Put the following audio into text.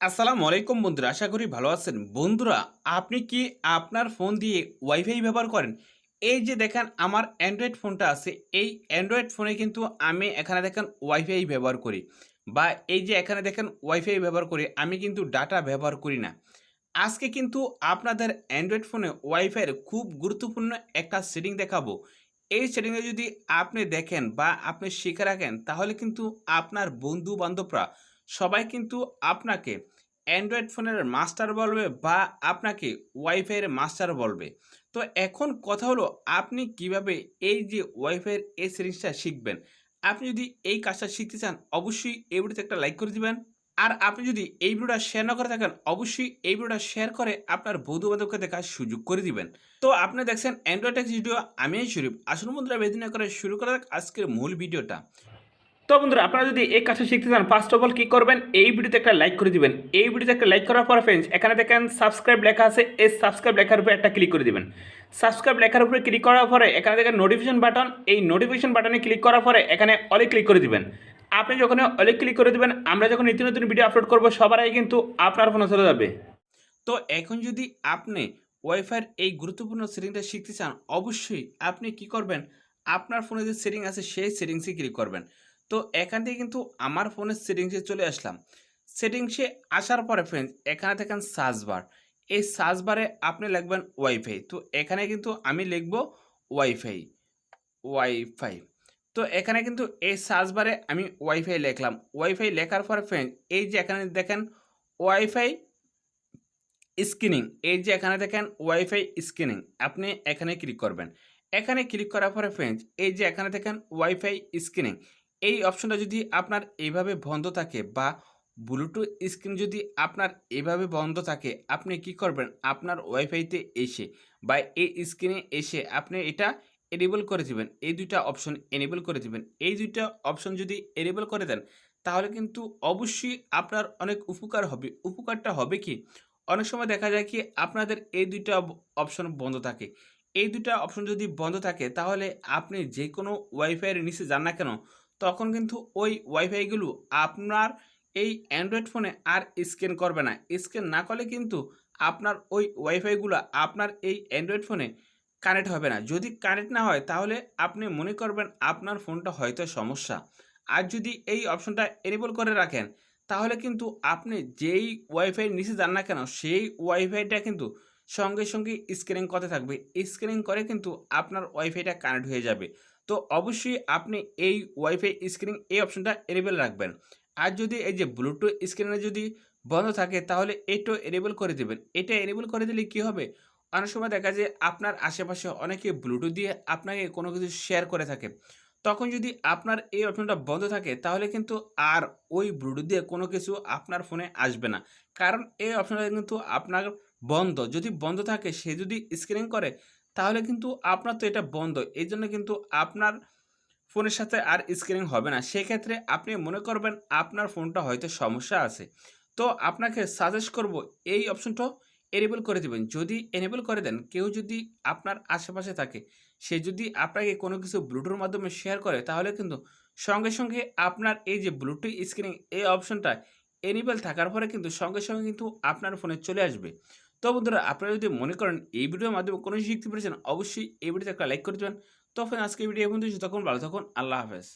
আসসালামু আলাইকুম বন্ধুরা, আশা করি ভালো আছেন। বন্ধুরা, আপনি কি আপনার ফোন দিয়ে ওয়াইফাই ব্যবহার করেন? এই যে দেখেন, আমার অ্যান্ড্রয়েড ফোনটা আছে, এই অ্যান্ড্রয়েড ফোনে কিন্তু আমি এখানে দেখেন ওয়াইফাই ব্যবহার করি বা এই যে এখানে দেখেন ওয়াইফাই ব্যবহার করি, আমি কিন্তু ডাটা ব্যবহার করি না। আজকে কিন্তু আপনাদের অ্যান্ড্রয়েড ফোনে ওয়াইফাইয়ের খুব গুরুত্বপূর্ণ একটা সেটিং দেখাবো। এই সেটিংয়ে যদি আপনি দেখেন বা আপনি শিখে রাখেন, তাহলে কিন্তু আপনার বন্ধু বান্ধবরা সবাই কিন্তু আপনাকে অ্যান্ড্রয়েড ফোনের মাস্টার বলবে বা আপনাকে ওয়াইফাইয়ের মাস্টার বলবে। তো এখন কথা হলো, আপনি কীভাবে এই যে ওয়াইফাইয়ের এই সেটিংসটা শিখবেন? আপনি যদি এই কাজটা শিখতে চান, অবশ্যই এই ভিডিওতে একটা লাইক করে দিবেন। আর আপনি যদি এই ভিডিওটা শেয়ার না করে থাকেন, অবশ্যই এই ভিডিওটা শেয়ার করে আপনার বন্ধু বান্ধবকে দেখার সুযোগ করে দিবেন। তো আপনি দেখছেন অ্যান্ড্রয়েড টেক্স ভিডিও আমি শরীফ আসল বন্ধুরা বেদিন করে শুরু করা যাক আজকের মূল ভিডিওটা। তো বন্ধুরা, আপনারা যদি এই কাজটা শিখতে চান ফার্স্ট অফ অল কী করবেন? এই ভিডিওতে একটা লাইক করে দিবেন। এই ভিডিওতে একটা লাইক করার পর ফ্রেন্ডস এখানে দেখেন সাবস্ক্রাইব লেখা আছে। এই সাবস্ক্রাইব লেখার উপরে একটা ক্লিক করে দিবেন। সাবস্ক্রাইব লেখার উপরে ক্লিক করার পরে এখানে দেখেন নোটিফিকেশন বাটন এই নোটিফিকেশন বাটনে ক্লিক করার পরে এখানে অলে ক্লিক করে দিবেন। আপনি যখন অলে ক্লিক করে দিবেন, আমরা যখন নিত্য নতুন ভিডিও আপলোড করব, সবার আগে কিন্তু আপনার ফোনে চলে যাবে। তো এখন যদি আপনি ওয়াইফাইয়ের এই গুরুত্বপূর্ণ সেটিংটা শিখতে চান, অবশ্যই আপনি কি করবেন? আপনার ফোনে যে সেটিং আছে, সেই সেটিংসে ক্লিক করবেন। তো এখান থেকে কিন্তু আমার ফোনের সেটিংসে চলে আসলাম। সেটিংসে আসার পরে ফ্রেন্ডস এখানে দেখেন সার্চ বার এই সার্চ বারে আপনি লিখবেন ওয়াইফাই তো এখানে কিন্তু আমি লিখব ওয়াইফাই ওয়াইফাই তো এখানে কিন্তু এই সার্চ বারে আমি ওয়াইফাই লিখলাম। ওয়াইফাই লেখার পরে ফ্রেন্ডস এই যে এখানে দেখেন ওয়াইফাই স্ক্রিনিং এই যে এখানে দেখেন ওয়াইফাই স্ক্রিনিং আপনি এখানে ক্লিক করবেন। এখানে ক্লিক করার পরে ফ্রেন্ডস এই যে এখানে দেখেন ওয়াইফাই স্ক্রিনিং এই অপশনটা যদি আপনার এইভাবে বন্ধ থাকে বা ব্লুটুথ স্ক্রিন যদি আপনার এভাবে বন্ধ থাকে, আপনি কি করবেন? আপনার ওয়াইফাইতে এসে বা এই স্ক্রিনে এসে আপনি এটা এনেবল করে দিবেন। এই দুইটা অপশন এনেবল করে দিবেন। এই দুইটা অপশন যদি এনেবল করে দেন, তাহলে কিন্তু অবশ্যই আপনার অনেক উপকার হবে। উপকারটা হবে কি? অনেক সময় দেখা যায় কি, আপনাদের এই দুইটা অপশন বন্ধ থাকে। এই দুইটা অপশন যদি বন্ধ থাকে, তাহলে আপনি যে কোনো ওয়াইফাইয়ের নিচে যান না কেন তখন কিন্তু ওই ওয়াইফাইগুলো আপনার এই অ্যান্ড্রয়েড ফোনে আর স্ক্যান করবে না। স্ক্যান না করলে কিন্তু আপনার ওই ওয়াইফাইগুলো আপনার এই অ্যান্ড্রয়েড ফোনে কানেক্ট হবে না। যদি কানেক্ট না হয়, তাহলে আপনি মনে করবেন আপনার ফোনটা হয়তো সমস্যা। আর যদি এই অপশনটা এনেবল করে রাখেন, তাহলে কিন্তু আপনি যেই ওয়াইফাই নিচে যান না কেন, সেই ওয়াইফাইটা কিন্তু সঙ্গে সঙ্গে স্ক্যানিং করতে থাকবে। স্ক্যানিং করে কিন্তু আপনার ওয়াইফাইটা কানেক্ট হয়ে যাবে। তো অবশ্যই আপনি এই ওয়াইফাই স্ক্রিন এই অপশনটা এনেবেল রাখবেন। আর যদি এই যে ব্লুটুথ স্ক্রিনে যদি বন্ধ থাকে, তাহলে এটাও এনেবল করে দেবেন। এটা এনেবল করে দিলে কি হবে? অনেক সময় দেখা যায় আপনার আশেপাশে অনেকে ব্লুটুথ দিয়ে আপনাকে কোনো কিছু শেয়ার করে থাকে। তখন যদি আপনার এই অপশনটা বন্ধ থাকে, তাহলে কিন্তু আর ওই ব্লুটুথ দিয়ে কোনো কিছু আপনার ফোনে আসবে না। কারণ এই অপশনটা কিন্তু আপনার বন্ধ। যদি বন্ধ থাকে, সে যদি স্ক্রিনিং করে তাহলে কিন্তু আপনার তো এটা বন্ধ। এই জন্য কিন্তু আপনার ফোনের সাথে আর স্ক্রিনিং হবে না। সেক্ষেত্রে আপনি মনে করবেন আপনার ফোনটা হয়তো সমস্যা আছে। তো আপনাকে সাজেস্ট করব এই অপশনটা এনেবল করে দেবেন। যদি এনেবল করে দেন, কেউ যদি আপনার আশেপাশে থাকে, সে যদি আপনাকে কোনো কিছু ব্লুটুথের মাধ্যমে শেয়ার করে, তাহলে কিন্তু সঙ্গে সঙ্গে আপনার এই যে ব্লুটুথ স্ক্রিনিং এই অপশনটা এনেবল থাকার পরে কিন্তু সঙ্গে সঙ্গে কিন্তু আপনার ফোনে চলে আসবে। তো বন্ধুরা, আপনারা যদি মনে করেন এই ভিডিওর মাধ্যমে কোনো কিছু শিখতে পেরেছেন, অবশ্যই এই ভিডিওতে একটা লাইক করে দেবেন। তখন আজকে ভিডিও বন্ধু তখন ভালো থাকুন, আল্লাহ হাফেজ।